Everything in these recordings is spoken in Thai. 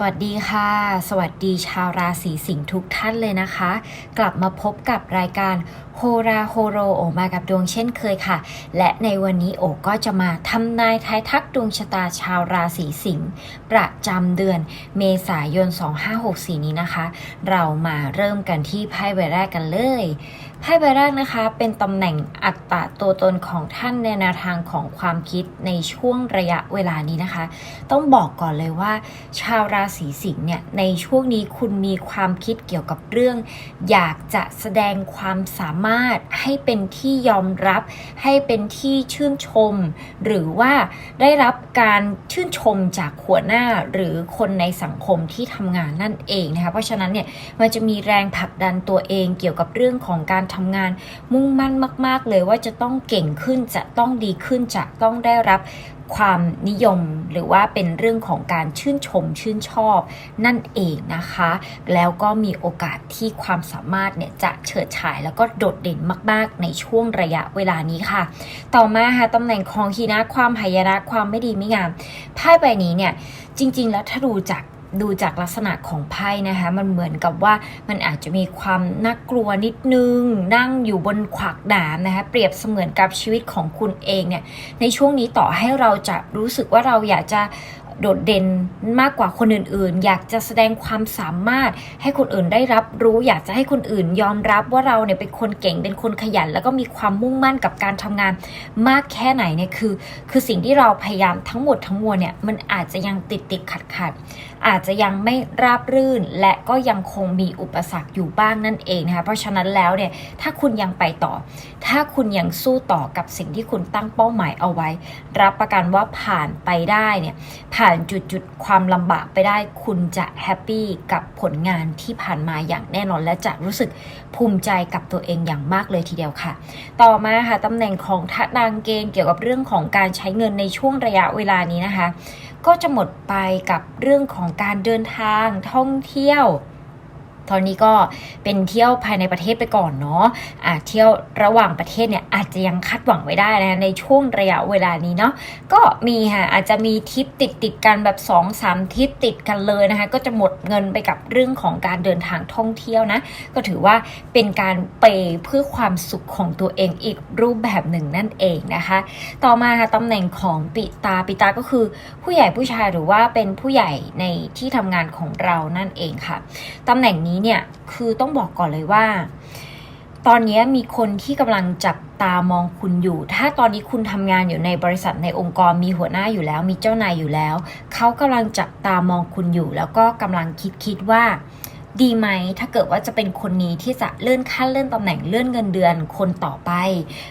สวัสดีค่ะ สวัสดีชาวราศีสิงห์ทุกท่านเลยนะคะ กลับมาพบกับรายการโฮราโฮโรโอมากับดวงเช่นเคยค่ะ และในวันนี้โอก็จะมาทำนายทายทักดวงชะตาชาวราศีสิงห์ประจำเดือนเมษายน 2564 นี้นะคะ เรามาเริ่มกันที่ไพ่ใบแรกกันเลย ไพ่ใบแรกนะคะ เป็นตำแหน่งอัตตาตัวตนของท่านในแนวทางของความคิดในช่วงระยะเวลานี้นะคะ ต้องบอกก่อนเลยว่า ชาวราศีสิงห์เนี่ยในช่วงนี้คุณมีความคิดเกี่ยวกับเรื่อง อยากจะแสดงความสามารถให้เป็นที่ยอมรับ ให้เป็นที่ชื่นชม หรือว่าได้รับการชื่นชมจากหัวหน้าหรือคนในสังคมที่ทำงานนั่นเองนะคะเพราะฉะนั้นเนี่ยมันจะมีแรงผลักดันตัวเองเกี่ยวกับเรื่องของการทำงาน มุ่งมั่นมาก ๆ เลยว่าจะต้องเก่งขึ้นจะต้องดีขึ้นจะต้องได้รับความนิยมหรือว่าเป็นเรื่องของการชื่นชมชื่นชอบนั่นเองนะคะ แล้วก็มีโอกาสที่ความสามารถเนี่ยจะเฉิดฉายแล้วก็โดดเด่นมาก ๆ ในช่วงระยะเวลานี้ค่ะ ต่อมาค่ะตำแหน่งของฮีนะความหายนะความไม่ดีไม่งามไพ่ใบนี้เนี่ยจริง ๆ แล้วถ้าดูจาก ดูจากลักษณะของไพ่นะคะ มันเหมือนกับว่ามันอาจจะมีความน่ากลัวนิดนึง นั่งอยู่บนขวากหนามนะคะ เปรียบเสมือนกับชีวิตของคุณเองเนี่ย ในช่วงนี้ต่อให้เราจะรู้สึกว่าเราอยากจะ โดดเด่นมากกว่าคนอื่นๆ อยากจะแสดงความสามารถให้คนอื่นได้รับรู้ อยากจะให้คนอื่นยอมรับว่าเราเนี่ยเป็นคนเก่งเป็นคนขยัน แล้วก็มีความมุ่งมั่นกับการทำงานมากแค่ไหนเนี่ยคือ คือสิ่งที่เราพยายามทั้งหมดทั้งมวลเนี่ยมันอาจจะยังติดติดขัดขัดอาจจะยังไม่ราบรื่น และก็ยังคงมีอุปสรรคอยู่บ้างนั่นเองนะคะเพราะฉะนั้นแล้วเนี่ยถ้าคุณยังไปต่อ ถ้าคุณยังสู้ต่อกับสิ่งที่คุณตั้งเป้าหมายเอาไว้ รับประกันว่าผ่านไปได้เนี่ยผ่านจุดจุดๆความลำบากไปได้ คุณจะแฮปปี้กับผลงานที่ผ่านมาอย่างแน่นอน และจะรู้สึกภูมิใจกับตัวเองอย่างมากเลยทีเดียวค่ะ ต่อมาค่ะตำแหน่งของทะนางเกณฑ์เกี่ยวกับเรื่องของการใช้เงินในช่วงระยะเวลานี้นะคะ ก็จะหมดไปกับเรื่องของการเดินทางท่องเที่ยว ตอนนี้ก็เป็นเที่ยวภายในประเทศไปก่อนเนาะอะเที่ยวระหว่างประเทศเนี่ยอาจจะยังคาดหวังไว้ได้นะในช่วงระยะเวลานี้เนาะก็มีค่ะอาจจะมีทริปติดติดกันแบบ2อสามทริปติดกันเลยนะคะก็จะหมดเงินไปกับเรื่องของการเดินทางท่องเที่ยวนะ ก็ถือว่าเป็นการเปเพื่อความสุขของตัวเองอีกรูปแบบหนึ่งนั่นเองนะคะ ต่อมาค่ะตำแหน่งของปิตาปิตาก็คือผู้ใหญ่ผู้ชายหรือว่าเป็นผู้ใหญ่ในที่ทำงานของเรานั่นเองค่ะตำแหน่งนี้เนี่ยคือต้องบอกก่อนเลยว่า ตอนนี้มีคนที่กำลังจับตามองคุณอยู่ ถ้าตอนนี้คุณทำงานอยู่ในบริษัทในองค์กรมีหัวหน้าอยู่แล้ว มีเจ้านายอยู่แล้ว เขากำลังจับตามองคุณอยู่ แล้วก็กำลังคิดคิดว่า ดีไหมถ้าเกิดว่าจะเป็นคนนี้ที่จะเลื่อนขั้นเลื่อนตำแหน่งเลื่อนเงินเดือนคนต่อไป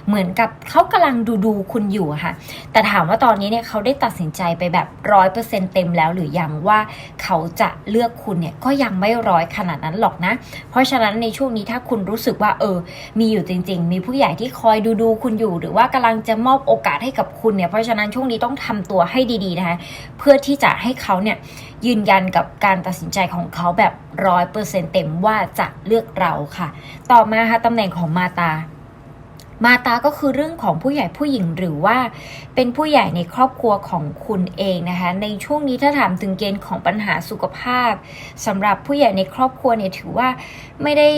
เหมือนกับเขากำลังดูดูคุณอยู่ค่ะ แต่ถามว่าตอนนี้เนี่ยเขาได้ตัดสินใจไปแบบร้อยเปอร์เซ็นเต็มแล้วหรือยังว่าเขาจะเลือกคุณเนี่ยก็ยังไม่ร้อยขนาดนั้นหรอกนะ เพราะฉะนั้นในช่วงนี้ถ้าคุณรู้สึกว่าเออ มีอยู่จริง ๆ มีผู้ใหญ่ที่คอยดูดูคุณอยู่ หรือว่ากำลังจะมอบโอกาสให้กับคุณเนี่ยเพราะฉะนั้นช่วงนี้ต้องทำตัวให้ดีๆนะคะเพื่อที่จะให้เขาเนี่ยยืนยันกับการตัดสินใจของเขาแบบร้อยเปอร์เซ็นเต็มว่าจะเลือกเราค่ะ ต่อมาค่ะตำแหน่งของมาตา มาตาก็คือเรื่องของผู้ใหญ่ผู้หญิงหรือว่าเป็นผู้ใหญ่ในครอบครัวของคุณเองนะคะ ในช่วงนี้ถ้าถามถึงเกณฑ์ของปัญหาสุขภาพสำหรับผู้ใหญ่ในครอบครัวเนี่ยถือว่าไม่ได้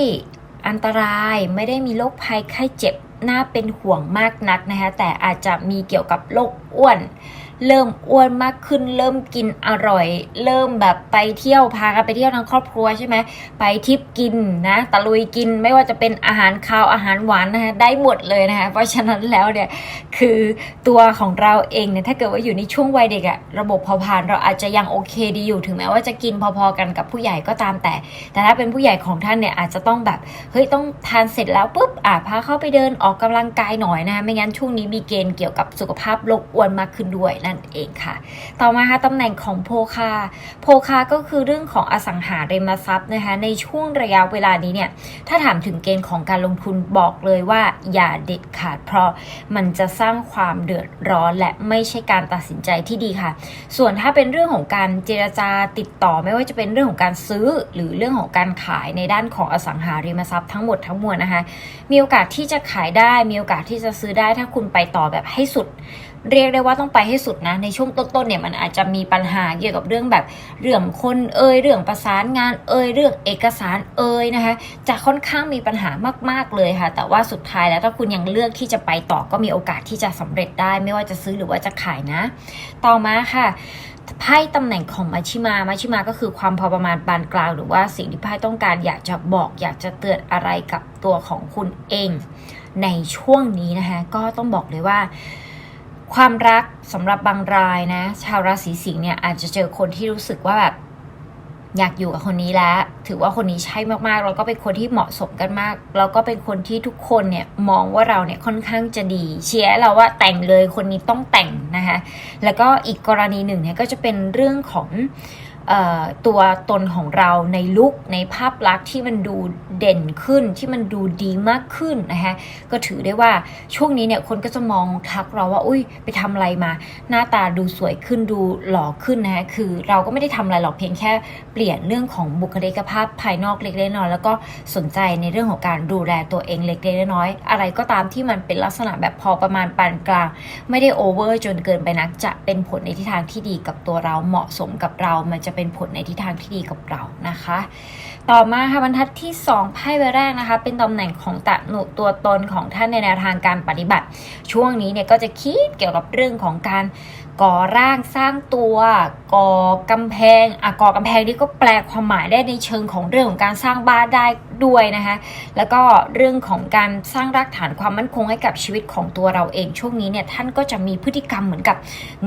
อันตรายไม่ได้มีโรคภัยไข้เจ็บน่าเป็นห่วงมากนักนะคะแต่อาจจะมีเกี่ยวกับโรคอ้วน เริ่มอ้วนมากขึ้น เริ่มกินอร่อย เริ่มแบบไปเที่ยวพากันไปเที่ยวทั้งครอบครัวใช่ไหมไปทริปกินนะตะลุยกินไม่ว่าจะเป็นอาหารคาวอาหารหวานนะคะได้หมดเลยนะคะเพราะฉะนั้นแล้วเนี่ยคือตัวของเราเองเนี่ยถ้าเกิดว่าอยู่ในช่วงวัยเด็กอะระบบเผาผลาญเราอาจจะยังโอเคดีอยู่ถึงแม้ว่าจะกินพอๆกันกับผู้ใหญ่ก็ตามแต่ แต่ถ้าเป็นผู้ใหญ่ของท่านเนี่ยอาจจะต้องแบบเฮ้ยต้องทานเสร็จแล้วปุ๊บอะพาเข้าไปเดินออกกำลังกายหน่อยนะคะไม่งั้นช่วงนี้มีเกณฑ์เกี่ยวกับสุขภาพโรคอ้วนมากขึ้นด้วยนั่นเองค่ะ ต่อมาค่ะตำแหน่งของโพคา โพคาก็คือเรื่องของอสังหาริมทรัพย์นะคะ ในช่วงระยะเวลานี้เนี่ย ถ้าถามถึงเกณฑ์ของการลงทุนบอกเลยว่าอย่าเด็ดขาด เพราะมันจะสร้างความเดือดร้อนและไม่ใช่การตัดสินใจที่ดีค่ะ ส่วนถ้าเป็นเรื่องของการเจรจาติดต่อไม่ว่าจะเป็นเรื่องของการซื้อหรือเรื่องของการขายในด้านของอสังหาริมทรัพย์ทั้งหมดทั้งมวลนะคะ มีโอกาสที่จะขายได้ มีโอกาสที่จะซื้อได้ถ้าคุณไปต่อแบบให้สุด เรียกได้ว่าต้องไปให้สุดนะ ในช่วงต้นๆเนี่ยมันอาจจะมีปัญหาเกี่ยวกับเรื่องแบบเรื่องคนเอ่ยเรื่องประสานงานเอ่ยเรื่องเอกสารเอ่ยนะคะจะค่อนข้างมีปัญหามาก ๆเลยค่ะ แต่ว่าสุดท้ายแล้วถ้าคุณยังเลือกที่จะไปต่อก็มีโอกาสที่จะสำเร็จได้ ไม่ว่าจะซื้อหรือว่าจะขายนะ ต่อมาค่ะไพ่ตำแหน่งของมาชิมามาชิมาก็คือความพอประมาณปานกลาง หรือว่าสิ่งที่ไพ่ต้องการอยากจะบอกอยากจะเตือนอะไรกับตัวของคุณเอง ในช่วงนี้นะคะก็ต้องบอกเลยว่า ความรักสำหรับบางรายนะ ชาวราศีสิงห์เนี่ยอาจจะเจอคนที่รู้สึกว่าแบบอยากอยู่กับคนนี้แล้ว ถือว่าคนนี้ใช่มากๆ แล้วก็เป็นคนที่เหมาะสมกันมาก แล้วก็เป็นคนที่ทุกคนเนี่ยมองว่าเราเนี่ยค่อนข้างจะดี เชียร์เราว่าแต่งเลยคนนี้ต้องแต่งนะคะ แล้วก็อีกกรณีหนึ่งเนี่ยก็จะเป็นเรื่องของ ตัวตนของเราในลุคในภาพลักษณ์ที่มันดูเด่นขึ้นที่มันดูดีมากขึ้นนะคะก็ถือได้ว่าช่วงนี้เนี่ยคนก็จะมองทักเราว่าอุ้ยไปทำอะไรมา หน้าตาดูสวยขึ้นดูหล่อขึ้นนะคะคือเราก็ไม่ได้ทำอะไรหรอกเพียงแค่เปลี่ยนเรื่องของบุคลิกภาพภายนอกเล็กๆน้อยๆแล้วก็สนใจในเรื่องของการดูแลตัวเองเล็กๆน้อยๆอะไรก็ตามที่มันเป็นลักษณะแบบพอประมาณปานกลาง ไม่ได้โอเวอร์จนเกินไปนักจะเป็นผลในทิศทางที่ดีกับตัวเราเหมาะสมกับเรามันจะเป็นผลในทิศทางที่ดีกับเรานะคะ ต่อมาค่ะบรรทัดที่ 2 ไพ่ใบแรกนะคะ เป็นตำแหน่งของตะหนุตัวตนของท่านในแนวทางการปฏิบัติ ช่วงนี้เนี่ยก็จะคิดเกี่ยวกับเรื่องของการ ก่อร่างสร้างตัว ก่อกำแพงอะก่อกำแพงนี่ก็แปลความหมายได้ในเชิงของเรื่องของการสร้างบ้านได้ด้วยนะคะแล้วก็เรื่องของการสร้างรากฐานความมั่นคงให้กับชีวิตของตัวเราเองช่วงนี้เนี่ยท่านก็จะมีพฤติกรรมเหมือนกับ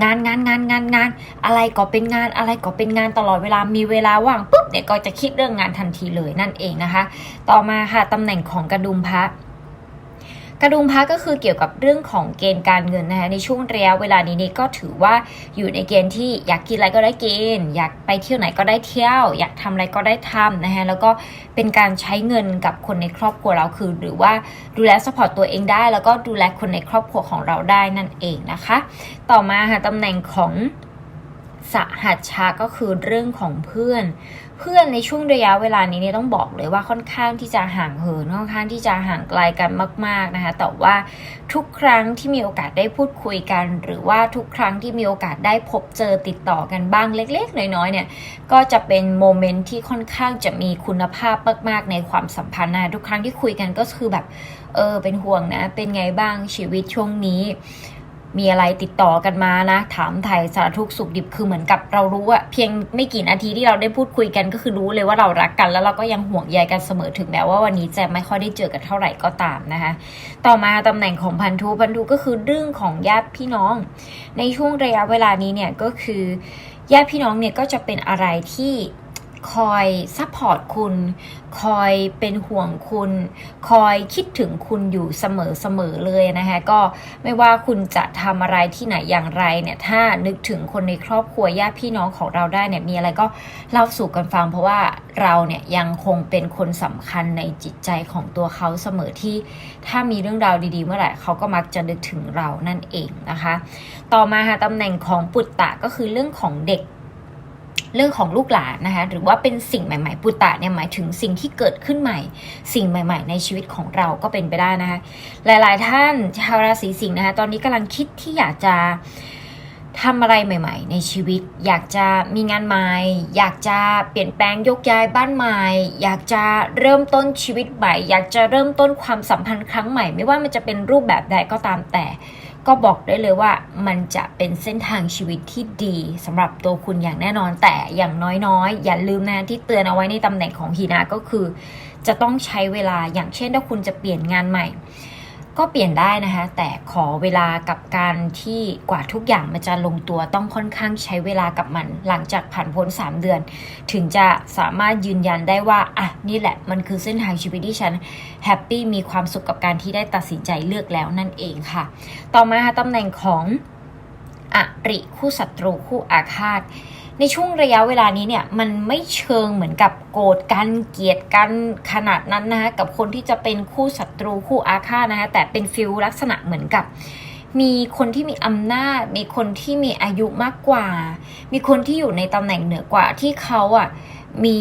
งานงานงานงานงาน อะไรก็เป็นงานอะไรก็เป็นงานตลอดเวลามีเวลาว่างปุ๊บเนี่ยก็จะคิดเรื่องงานทันทีเลยนั่นเองนะคะ ต่อมาค่ะตำแหน่งของกระดุมพระ กระดุมพระก็คือเกี่ยวกับเรื่องของเกณฑ์การเงินนะคะในช่วงระยะเวลานี้นี่ก็ถือว่าอยู่ในเกณฑ์ที่อยากกินอะไรก็ได้กิน อยากไปเที่ยวไหนก็ได้เที่ยว อยากทำอะไรก็ได้ทำนะคะแล้วก็เป็นการใช้เงินกับคนในครอบครัวเราคือ หรือว่าดูแลสปอร์ตตัวเองได้ แล้วก็ดูแลคนในครอบครัวของเราได้นั่นเองนะคะ ต่อมาค่ะตำแหน่งของสหัชชาก็คือเรื่องของเพื่อน เพื่อนในช่วงระยะเวลานี้เนี่ยต้องบอกเลยว่าค่อนข้างที่จะห่างเหินค่อนข้างที่จะห่างไกลกันมาก ๆนะคะ แต่ว่าทุกครั้งที่มีโอกาสได้พูดคุยกัน หรือว่าทุกครั้งที่มีโอกาสได้พบเจอติดต่อกันบ้างเล็ก ๆ น้อยๆเนี่ยก็จะเป็นโมเมนต์ที่ค่อนข้างจะมีคุณภาพมาก ๆ ในความสัมพันธ์นะทุกครั้งที่คุยกันก็คือแบบเออเป็นห่วงนะเป็นไงบ้างชีวิตช่วงนี้ มีอะไรติดต่อกันมานะ ถามไทยสารทุกสุขดิบคือเหมือนกับเรารู้อะเพียงไม่กี่นาทีที่เราได้พูดคุยกันก็คือรู้เลยว่าเรารักกัน แล้วเราก็ยังห่วงใยกันเสมอถึงแม้ว่าวันนี้จะไม่ค่อยได้เจอกันเท่าไหร่ก็ตามนะคะ ต่อมาตำแหน่งของพันธุพันธุก็คือเรื่องของญาติพี่น้อง ในช่วงระยะเวลานี้เนี่ยก็คือญาติพี่น้องเนี่ยก็จะเป็นอะไรที่ คอยซัพพอร์ตคุณ คอยเป็นห่วงคุณ คอยคิดถึงคุณอยู่เสมอๆเลยนะคะก็ไม่ว่าคุณจะทำอะไรที่ไหนอย่างไรเนี่ยถ้านึกถึงคนในครอบครัวญาติพี่น้องของเราได้เนี่ยมีอะไรก็เล่าสู่กันฟังเพราะว่าเราเนี่ยยังคงเป็นคนสำคัญในจิตใจของตัวเขาเสมอที่ ถ้ามีเรื่องราวดีๆ เมื่อไหร่เขาก็มักจะนึกถึงเรานั่นเองนะคะ ต่อมาค่ะตำแหน่งของปุตตะก็คือเรื่องของเด็ก เรื่องของลูกหลานนะคะหรือว่าเป็นสิ่งใหม่ๆ ปุตตะเนี่ยหมายถึงสิ่งที่เกิดขึ้นใหม่ สิ่งใหม่ ๆ ในชีวิตของเราก็เป็นไปได้นะคะหลายๆ ท่านชาวราศีสิงห์นะคะตอนนี้กำลังคิดที่อยากจะทำอะไรใหม่ ๆ ในชีวิต อยากจะมีงานใหม่ อยากจะเปลี่ยนแปลงยกย้ายบ้านใหม่ อยากจะเริ่มต้นชีวิตใหม่ อยากจะเริ่มต้นความสัมพันธ์ครั้งใหม่ ไม่ว่ามันจะเป็นรูปแบบใดก็ตามแต่ ก็บอกได้เลยว่ามันจะเป็นเส้นทางชีวิตที่ดีสำหรับตัวคุณอย่างแน่นอน แต่อย่างน้อยๆ อย่าลืมนะที่เตือนเอาไว้ในตำแหน่งของฮีนาก็คือ จะต้องใช้เวลาอย่างเช่นถ้าคุณจะเปลี่ยนงานใหม่ ก็เปลี่ยนได้นะคะ แต่ขอเวลากับการที่กว่าทุกอย่างมันจะลงตัวต้องค่อนข้างใช้เวลากับมัน หลังจากผ่านพ้น 3 เดือน ถึงจะสามารถยืนยันได้ว่า อะ นี่แหละมันคือเส้นทางชีวิตที่ฉันแฮปปี้มีความสุขกับการที่ได้ตัดสินใจเลือกแล้วนั่นเองค่ะ ต่อมาตำแหน่งของ อริคู่ศัตรูคู่อาฆาต ในช่วงระยะเวลานี้เนี่ยมันไม่เชิงเหมือนกับโกรธกันเกลียดกันขนาดนั้นนะคะกับคนที่จะเป็นคู่ศัตรูคู่อาฆาตนะคะแต่เป็นฟิลลักษณะเหมือนกับมีคนที่มีอำนาจ มีคนที่มีอายุมากกว่า มีคนที่อยู่ในตำแหน่งเหนือกว่าที่เขาอะมี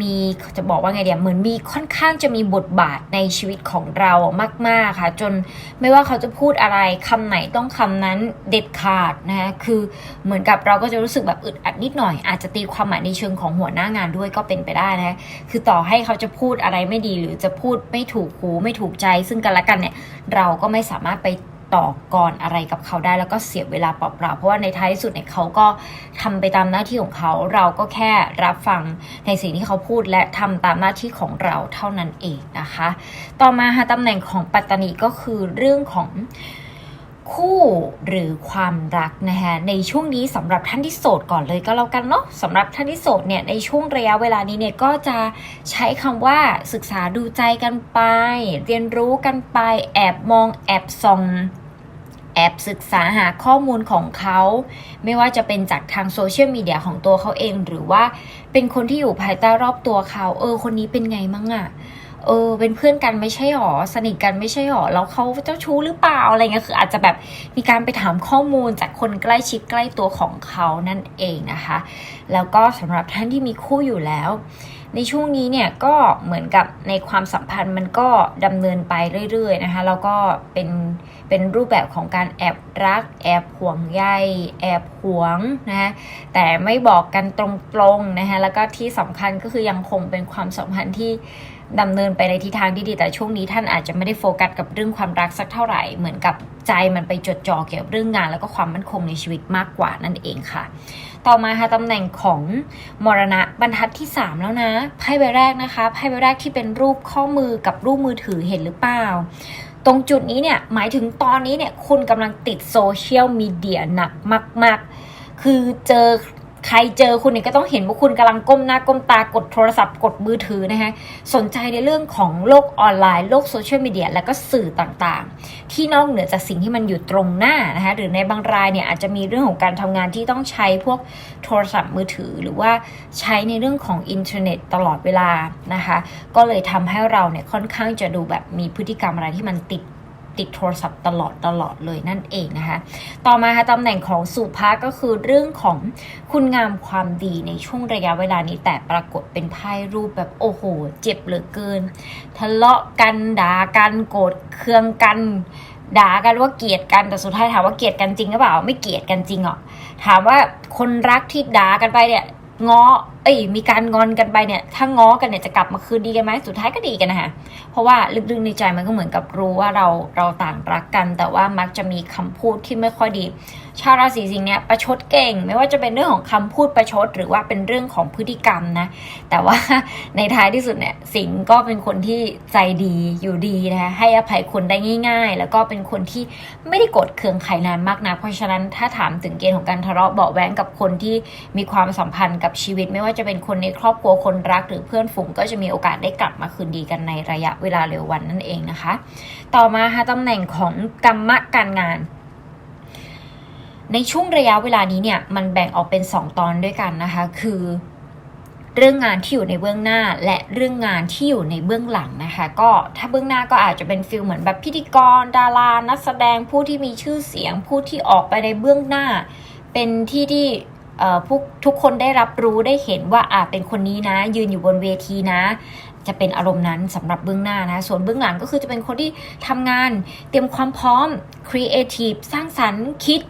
มีจะบอกว่าไงเดียเหมือนมีค่อนข้างจะมีบทบาทในชีวิตของเรามาก ๆ ค่ะ จนไม่ว่าเขาจะพูดอะไรคำไหนต้องคำนั้นเด็ดขาดนะคะคือเหมือนกับเราก็จะรู้สึกแบบอึดอัดนิดหน่อย อาจจะตีความหมายในเชิงของหัวหน้างานด้วยก็เป็นไปได้นะคะคือต่อให้เขาจะพูดอะไรไม่ดีหรือจะพูดไม่ถูกหูไม่ถูกใจ ซึ่งกันและกันเนี่ยเราก็ไม่สามารถไป ต่อกรอะไรกับเขาได้แล้วก็เสียเวลาเปล่าๆเพราะว่าในท้ายสุดเนี่ยเขาก็ทำไปตามหน้าที่ของเขา เราก็แค่รับฟังในสิ่งที่เขาพูดและทำตามหน้าที่ของเราเท่านั้นเองนะคะ ต่อมาค่ะตำแหน่งของปัตตานีก็คือเรื่องของคู่หรือความรักนะคะในช่วงนี้สำหรับท่านที่โสดก่อนเลยก็แล้วกันเนาะสำหรับท่านที่โสดเนี่ยในช่วงระยะเวลานี้เนี่ยก็จะใช้คำว่าศึกษาดูใจกันไป เรียนรู้กันไปแอบมองแอบส่อง อบศึกษาหาข้อมูลของเขา ไม่ว่าจะเป็นจากทางโซเชียลมีเดียของตัวเขาเอง หรือว่าเป็นคนที่อยู่ภายใต้รอบตัวเขา เออ คนนี้เป็นไงมั่งอะเออ เป็นเพื่อนกันไม่ใช่หรอ สนิทกันไม่ใช่หรอ แล้วเขาเจ้าชู้หรือเปล่าอะไรเงี้ยคืออาจจะแบบมีการไปถามข้อมูลจากคนใกล้ชิดใกล้ตัวของเขานั่นเองนะคะ แล้วก็สำหรับท่านที่มีคู่อยู่แล้ว ในช่วงนี้เนี่ยก็เหมือนกับในความสัมพันธ์มันก็ดำเนินไปเรื่อยๆนะคะแล้วก็เป็นเป็นรูปแบบของการแอบรัก แอบห่วงใยแอบหวงนะคะแต่ไม่บอกกันตรงๆนะคะแล้วก็ที่สำคัญก็คือยังคงเป็นความสัมพันธ์ที่ดำเนินไปในทิศทางที่ดีแต่ช่วงนี้ท่านอาจจะไม่ได้โฟกัสกับเรื่องความรักสักเท่าไหร่ เหมือนกับใจมันไปจดจ่อเกี่ยวกับเรื่องงาน แล้วก็ความมั่นคงในชีวิตมากกว่านั่นเองค่ะ ต่อมาค่ะตำแหน่งของมรณะบรรทัดที่ 3 แล้วนะไพ่ใบแรกนะคะไพ่ใบแรกที่เป็นรูปข้อมือกับรูปมือถือเห็นหรือเปล่า ตรงจุดนี้เนี่ยหมายถึงตอนนี้เนี่ยคุณกำลังติดโซเชียลมีเดียหนักมาก ๆ คือเจอ ใครเจอคุณเนี่ยก็ต้องเห็นว่าคุณกำลังก้มหน้าก้มตากดโทรศัพท์ กดมือถือนะคะสนใจในเรื่องของโลกออนไลน์ โลกโซเชียลมีเดียแล้วก็สื่อต่างๆ ที่นอกเหนือจากสิ่งที่มันอยู่ตรงหน้านะคะหรือในบางรายเนี่ยอาจจะมีเรื่องของการทำงานที่ต้องใช้พวกโทรศัพท์มือถือ หรือว่าใช้ในเรื่องของอินเทอร์เน็ตตลอดเวลานะคะก็เลยทำให้เราเนี่ยค่อนข้างจะดูแบบมีพฤติกรรมอะไรที่มันติด ติดโทรศัพท์ตลอดตลอดเลยนั่นเองนะคะ ต่อมาค่ะตำแหน่งของสุภาก็คือเรื่องของคุณงามความดีในช่วงระยะเวลานี้แต่ปรากฏเป็นไพ่รูปแบบโอ้โห เจ็บเหลือเกิน ทะเลาะกันด่ากันโกรธเคืองกันด่ากันว่าเกลียดกันแต่สุดท้ายถามว่าเกลียดกันจริงหรือเปล่า ไม่เกลียดกันจริงหรอถามว่าคนรักที่ด่ากันไปเนี่ยง้อเอ้ยมีการงอนกันไปเนี่ย ถ้าง้อกันเนี่ยจะกลับมาคืนดีกันไหมสุดท้ายก็ดีกันนะคะเพราะว่าลึกๆในใจมันก็เหมือนกับรู้ว่าเราเราต่างรักกัน แต่ว่ามักจะมีคำพูดที่ไม่ค่อยดี ชาวราศีสิงห์เนี่ยประชดเก่ง ไม่ว่าจะเป็นเรื่องของคำพูดประชด หรือว่าเป็นเรื่องของพฤติกรรมนะ แต่ว่าในท้ายที่สุดเนี่ยสิงห์ก็เป็นคนที่ใจดีอยู่ดีนะคะให้อภัยคนได้ง่าย ๆ แล้วก็เป็นคนที่ไม่ได้โกรธเคืองใครนานมากนะเพราะฉะนั้นถ้าถามถึงเกณฑ์ของการทะเลาะเบาะแว้งกับคนที่มีความสัมพันธ์กับชีวิตไม่ว่าจะเป็นคนในครอบครัวคนรักหรือเพื่อนฝูงก็จะมีโอกาสได้กลับมาคืนดีกันในระยะเวลาเร็ววันนั่นเองนะคะ ต่อมาค่ะตำแหน่งของกรรมะการงานในช่วงระยะเวลานี้เนี่ยมันแบ่งออกเป็น 2 ตอนด้วยกันนะคะ คือ เรื่องงานที่อยู่ในเบื้องหน้า และเรื่องงานที่อยู่ในเบื้องหลังนะคะ ก็ถ้าเบื้องหน้าก็อาจจะเป็นฟิลเหมือนแบบพิธีกร ดารานักแสดงผู้ที่มีชื่อเสียง ผู้ที่ออกไปในเบื้องหน้า เป็นที่ที่ ผู้ทุกคนได้รับรู้ได้เห็นว่าอ่าเป็นคนนี้นะ ยืนอยู่บนเวทีนะ จะเป็นอารมณ์นั้นสำหรับเบื้องหน้านะ ส่วนเบื้องหลังก็คือจะเป็นคนที่ทำงาน เตรียมความพร้อมครีเอทีฟสร้างสรรค์คิด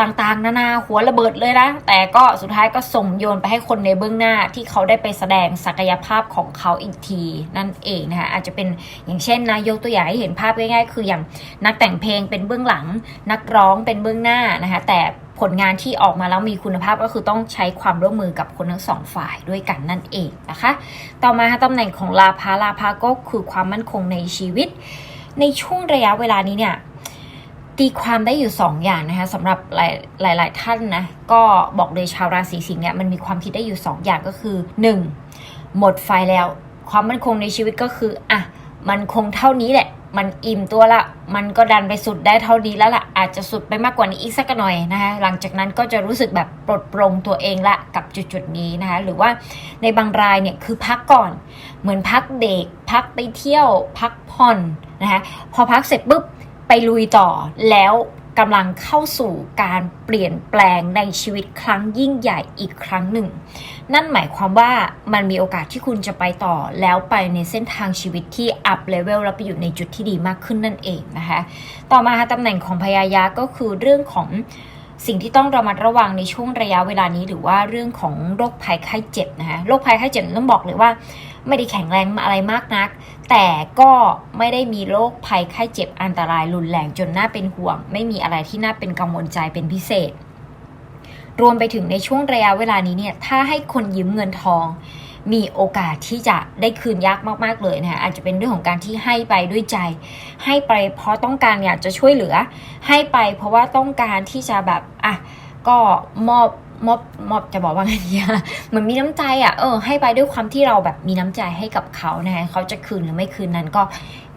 ต่างๆ นานาหัวระเบิดเลยนะ แต่ก็สุดท้ายก็ส่งโยนไปให้คนในเบื้องหน้าที่เขาได้ไปแสดงศักยภาพของเขาอีกทีนั่นเองนะคะอาจจะเป็นอย่างเช่นนะยกตัวอย่างให้เห็นภาพง่ายๆ คืออย่างนักแต่งเพลงเป็นเบื้องหลัง นักร้องเป็นเบื้องหน้านะคะแต่ ผลงานที่ออกมาแล้วมีคุณภาพก็คือต้องใช้ความร่วมมือกับคนทั้งสองฝ่ายด้วยกันนั่นเองนะคะ ต่อมาค่ะตำแหน่งของลาภาลาภาก็คือความมั่นคงในชีวิต ในช่วงระยะเวลานี้เนี่ยตีความได้อยู่ 2 อย่างนะคะสำหรับหลายหลายหลายท่านนะก็บอกเลยชาวราศีสิงห์เนี่ยมันมีความคิดได้อยู่ 2 อย่างก็คือ 1. หมดไฟแล้ว ความมั่นคงในชีวิตก็คืออะมันคงเท่านี้แหละ มันอิ่มตัวละ มันก็ดันไปสุดได้เท่านี้แล้วล่ะ อาจจะสุดไปมากกว่านี้อีกสักหน่อยนะคะหลังจากนั้นก็จะรู้สึกแบบปลดปลงตัวเองละกับจุดจุดๆนี้นะคะ หรือว่าในบางรายเนี่ยคือพักก่อน เหมือนพักเด็ก พักไปเที่ยว พักผ่อนนะคะพอพักเสร็จปุ๊บไปลุยต่อแล้ว กำลังเข้าสู่การเปลี่ยนแปลงในชีวิตครั้งยิ่งใหญ่อีกครั้งหนึ่ง นั่นหมายความว่ามันมีโอกาสที่คุณจะไปต่อแล้วไปในเส้นทางชีวิตที่อัพเลเวลแล้วไปอยู่ในจุดที่ดีมากขึ้นนั่นเองนะคะ ต่อมาตำแหน่งของพยายะก็คือเรื่องของสิ่งที่ต้องระมัดระวังในช่วงระยะเวลานี้ หรือว่าเรื่องของโรคภัยไข้เจ็บนะคะโรคภัยไข้เจ็บต้องบอกเลยว่า ไม่ได้แข็งแรงอะไรมากนัก แต่ก็ไม่ได้มีโรคภัยไข้เจ็บอันตรายรุนแรงจนน่าเป็นห่วง ไม่มีอะไรที่น่าเป็นกังวลใจเป็นพิเศษ รวมไปถึงในช่วงระยะเวลานี้เนี่ยถ้าให้คนยืมเงินทอง มีโอกาสที่จะได้คืนยากมากๆเลยนะคะอาจจะเป็นเรื่องของการที่ให้ไปด้วยใจ ให้ไปเพราะต้องการอยากจะช่วยเหลือ ให้ไปเพราะว่าต้องการที่จะแบบอะก็มอบ มอบมอบจะบอกว่าไงดีอะเหมือนมีน้ำใจอะเออให้ไปด้วยความที่เราแบบมีน้ำใจให้กับเขานะคะเขาจะคืนหรือไม่คืนนั้นก็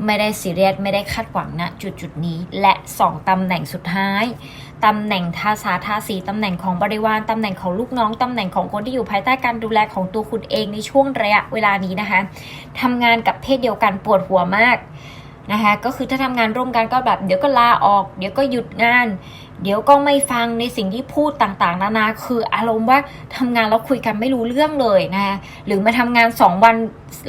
ไม่ได้ซีเรียสไม่ได้คาดหวังณจุดจุดนี้ และสองตำแหน่งสุดท้ายตำแหน่งทาสาทาสีตำแหน่งของบริวารตำแหน่งของลูกน้องตำแหน่งของคนที่อยู่ภายใต้การดูแลของตัวคุณเองในช่วงระยะเวลานี้นะคะทำงานกับเพศเดียวกันปวดหัวมากนะคะก็คือถ้าทำงานร่วมกันก็แบบเดี๋ยวก็ลาออก เดี๋ยวก็หยุดงาน เดี๋ยวก็ไม่ฟังในสิ่งที่พูดต่างๆ นานา คืออารมณ์ว่าทำงานแล้วคุยกันไม่รู้เรื่องเลยนะคะหรือมาทำงาน 2 วัน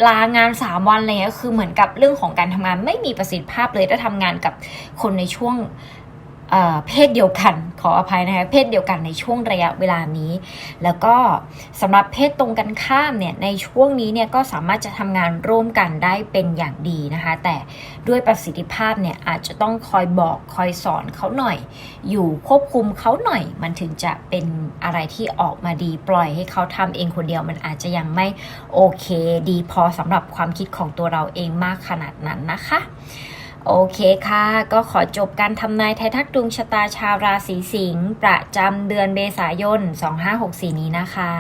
ลางาน 3 วันอะไรเงี้ยคือเหมือนกับเรื่องของการทำงานไม่มีประสิทธิภาพเลยถ้าทำงานกับคนในช่วง เพศเดียวกันขออภัยนะคะเพศเดียวกันในช่วงระยะเวลานี้ แล้วก็สำหรับเพศตรงกันข้ามเนี่ยในช่วงนี้เนี่ยก็สามารถจะทำงานร่วมกันได้เป็นอย่างดีนะคะ แต่ด้วยประสิทธิภาพเนี่ยอาจจะต้องคอยบอกคอยสอนเขาหน่อย อยู่ควบคุมเขาหน่อย มันถึงจะเป็นอะไรที่ออกมาดีปล่อยให้เขาทำเองคนเดียวมันอาจจะยังไม่โอเค ดีพอสำหรับความคิดของตัวเราเองมากขนาดนั้นนะคะ โอเคค่ะ ก็ขอจบการทำนายไทยทักดวงชะตาชาวราศีสิงห์ประจำเดือนเมษายน 2564 นี้นะคะ